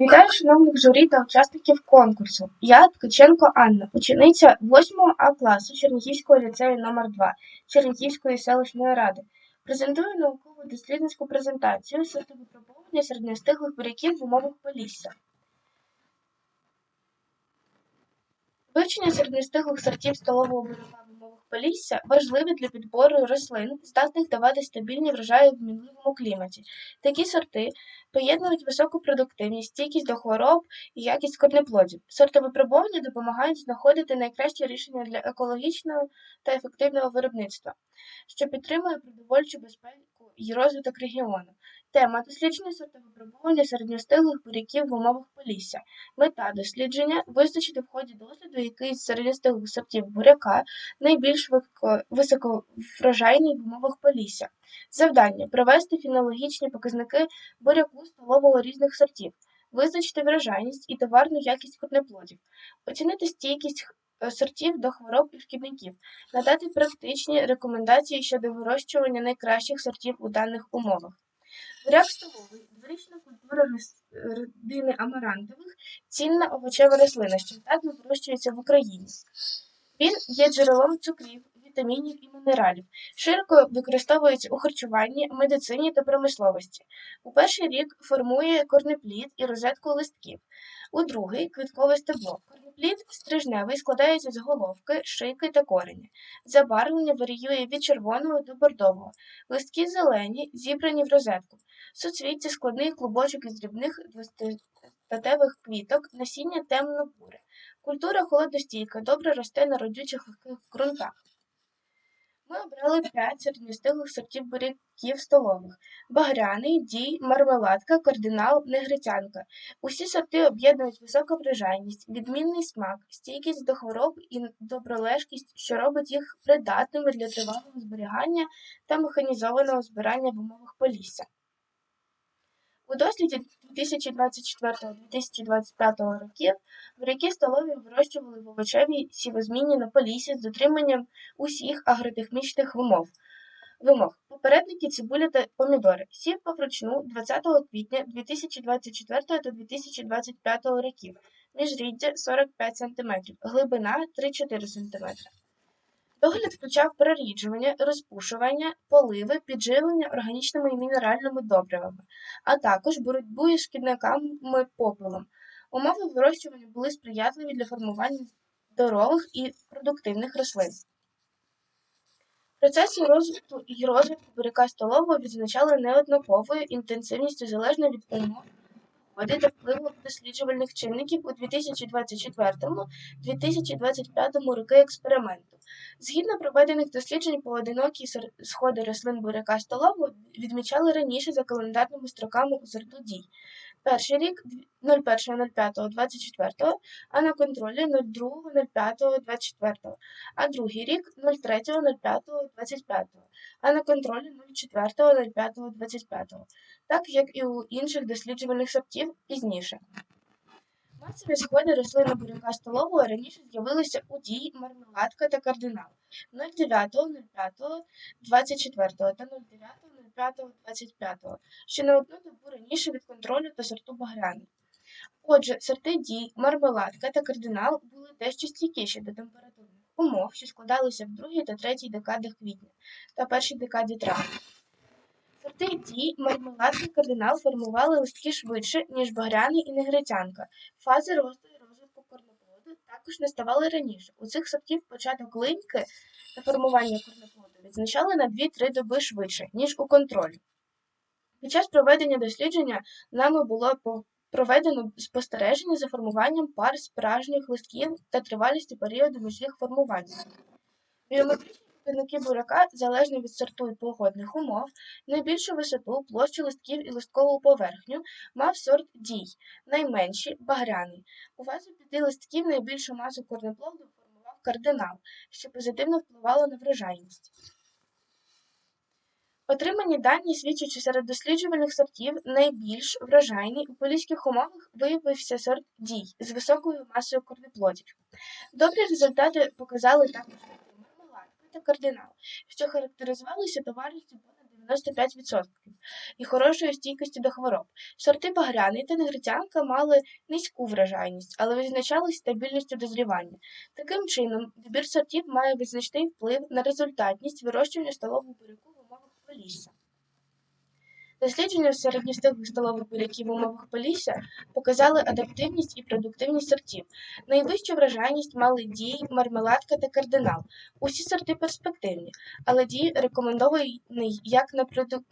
Вітаю шановних журі та учасників конкурсу. Я Ткаченко Анна, учениця 8 А класу Чернігівського ліцею номер 2 Чернігівської селищної ради. Презентую наукову дослідницьку презентацію сортовипробовування середньостиглих буряків в умовах Полісся. Вивчення середньостиглих сортів столового буряка Полісся важливі для підбору рослин, здатних давати стабільні врожаї в мінливому кліматі. Такі сорти поєднують високу продуктивність, стійкість до хвороб і якість корнеплодів. Сортовипробування допомагають знаходити найкращі рішення для екологічного та ефективного виробництва, що підтримує продовольчу безпеку і розвиток регіону. Тема дослідження сортовипробування середньостиглих буряків в умовах Полісся. Мета дослідження визначити в ході досліду, який з середньостиглих сортів буряка найбільш високо- високоврожайний в умовах Полісся. Завдання провести фінологічні показники буряку столового різних сортів, визначити врожайність і товарну якість корнеплодів, оцінити стійкість сортів до хвороб і шкідників, надати практичні рекомендації щодо вирощування найкращих сортів у даних умовах. Буряк столовий дворічна культура родини амарантових, цінна овочева рослина, що здатно вирощується в Україні. Він є джерелом цукрів, вітамінів і мінералів, широко використовується у харчуванні, медицині та промисловості. У перший рік формує корнеплід і розетку листків, у другий квіткове стебло. Корнеплід стрижневий складається з головки, шийки та кореня. Забарвлення варіює від червоного до бордового. Листки зелені, зібрані в розетку. Суцвіття складний клубочок із дрібних двостатевих квіток, насіння темно-буре. Культура холодостійка, добре росте на родючих легких ґрунтах. Ми обрали п'ять середньостиглих сортів буряків столових: багряний, дій, мармеладка, кардинал, негритянка. Усі сорти об'єднують висока врожайність, відмінний смак, стійкість до хвороб і добролежкість, що робить їх придатними для тривалого зберігання та механізованого збирання в умовах полісся. У досліді 2024-2025 років буряки столові вирощували в овочевій сівозміні на полісі з дотриманням усіх агротехнічних вимов. Вимог. Попередники цибуля та помідори. Сів вручну 20 квітня 2024 та 2025 років. Міжріддя 45 см, глибина 3-4 см. Догляд включав проріджування, розпушування, поливи, підживлення органічними і мінеральними добривами, а також боротьбу із шкідниками попелом. Умови вирощування були сприятливі для формування здорових і продуктивних рослин. Процеси розвитку і розвитку буряка столового відзначали неоднаковою інтенсивністю залежно від умов погоди та впливу досліджувальних чинників у 2024-2025 роки експерименту. Згідно проведених досліджень, поодинокі сходи рослин буряка столового відмічали раніше за календарними строками у сорту дій. Перший рік 01.05.24, а на контролі 02.05.24, а другий рік 03.05.25, а на контролі 04.05.25, так як і у інших досліджувальних сортів пізніше. Масові сходи рослини буряка столового раніше з'явилися у дій, мармеладка та кардинал 09.05.24 та 09.05.25, що на одну добу раніше від контролю та сорту багряний. Отже, сорти дій, мармеладка та кардинал були дещо стійкіші до температурних умов, що складалися в другій та третій декадах квітня та першій декаді травня. Сорти дій, мармеладка кардинал формували листки швидше, ніж багряний і негритянка. Фази росту і розвитку корнеплоду також наставали раніше. У цих сортів початок линьки та формування корнеплоду відзначали на 2-3 доби швидше, ніж у контролі. Під час проведення дослідження нами було проведено спостереження за формуванням пар справжніх листків та тривалістю періоду між їх формуванням. Біометричні показники буряка залежно від сорту і погодних умов, найбільшу висоту, площу листків і листкову поверхню мав сорт дій, найменші багряний. У вазі п'яти листків найбільшу масу корнеплоду кардинал, що позитивно впливало на врожайність. Отримані дані свідчать, що серед досліджувальних сортів найбільш врожайний у поліських умовах виявився сорт дій з високою масою корнеплодів. Добрі результати показали також мармеладка та кардинал, що характеризувалися товарністю 95% і хорошої стійкості до хвороб. Сорти багряний та негритянка мали низьку вражайність, але визначались стабільністю дозрівання. Таким чином, відбір сортів має визначний вплив на результатність вирощування столового буряку в умовах Полісся. Дослідження середньостиглих столових буряків в умовах Полісся показали адаптивність і продуктивність сортів. Найвищу врожайність мали дій, мармеладка та кардинал. Усі сорти перспективні, але дій рекомендований як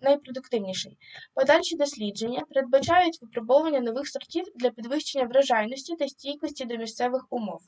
найпродуктивніший. Подальші дослідження передбачають випробовування нових сортів для підвищення врожайності та стійкості до місцевих умов.